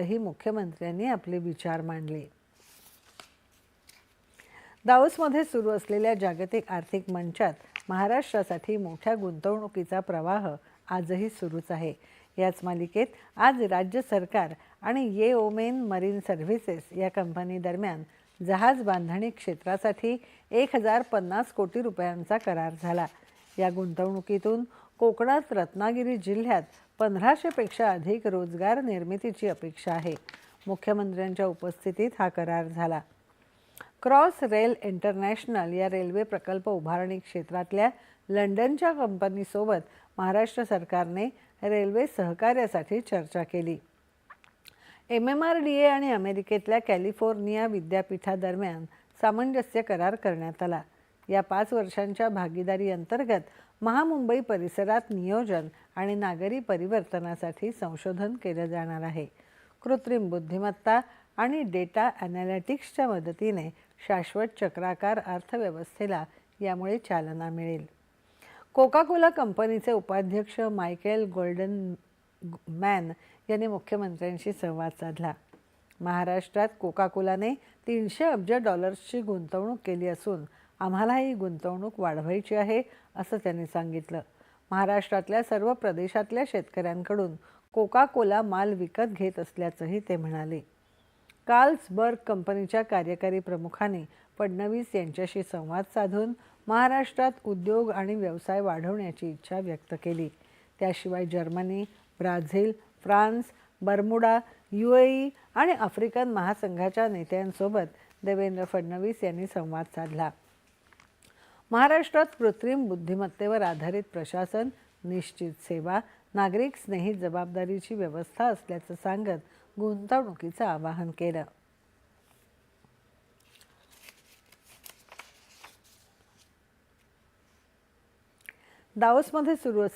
ही मुख्यमंत्र्यांनी आपले विचार मांडले. दाओसमध्ये सुरू असलेल्या जागतिक आर्थिक मंचात महाराष्ट्रासाठी मोठ्या गुंतवणुकीचा प्रवाह आजही सुरूच आहे. याच मालिकेत आज राज्य सरकार आणि ये ओमेन मरीन सर्व्हिसेस या कंपनी दरम्यान जहाज बांधणी क्षेत्रासाठी एक हजार पन्नास कोटी रुपयांचा करार झाला. या गुंतवणुकीतून कोकणात रत्नागिरी जिल्ह्यात पंधराशेपेक्षा अधिक रोजगार निर्मितीची अपेक्षा आहे. मुख्यमंत्र्यांच्या उपस्थितीत हा करार झाला. क्रॉस रेल इंटरनॅशनल या रेल्वे प्रकल्प उभारणी क्षेत्रातल्या लंडनच्या कंपनीसोबत महाराष्ट्र सरकारने रेल्वे सहकार्यासाठी चर्चा केली. M M R D A आणि अमेरिकेतल्या कॅलिफोर्निया विद्यापीठादरम्यान सामंजस्य करार करण्यात आला. या पाच वर्षांच्या भागीदारी अंतर्गत महामुंबई परिसरात नियोजन आणि नागरी परिवर्तनासाठी संशोधन केलं जाणार आहे. कृत्रिम बुद्धिमत्ता आणि डेटा ॲनालिटिक्सच्या मदतीने शाश्वत चक्राकार अर्थव्यवस्थेला यामुळे चालना मिळेल. कोका कोला कंपनीचे उपाध्यक्ष मायकेल गोल्डन मॅन यांनी मुख्यमंत्र्यांशी संवाद साधला. महाराष्ट्रात कोका कोलाने तीनशे अब्ज डॉलर्सची गुंतवणूक केली असून आम्हाला ही गुंतवणूक वाढवायची आहे असं त्यांनी सांगितलं. महाराष्ट्रातल्या सर्व प्रदेशातल्या शेतकऱ्यांकडून कोका कोला माल विकत घेत असल्याचंही ते म्हणाले. कार्ल्सबर्ग कंपनीच्या कार्यकारी प्रमुखाने फडणवीस यांच्याशी संवाद साधून महाराष्ट्रात उद्योग आणि व्यवसाय वाढवण्याची इच्छा व्यक्त केली. त्याशिवाय Germany Brazil France Bermuda U A आणि आफ्रिकन महासंघाच्या नेत्यांसोबत देवेंद्र फडणवीस यांनी संवाद साधला. महाराष्ट्रात कृत्रिम बुद्धिमत्तेवर आधारित प्रशासन निश्चित सेवा नागरिक स्नेही जबाबदारीची व्यवस्था असल्याचं सांगत गुंतवणुकीचं आवाहन केलं. दावसमध्ये सुरू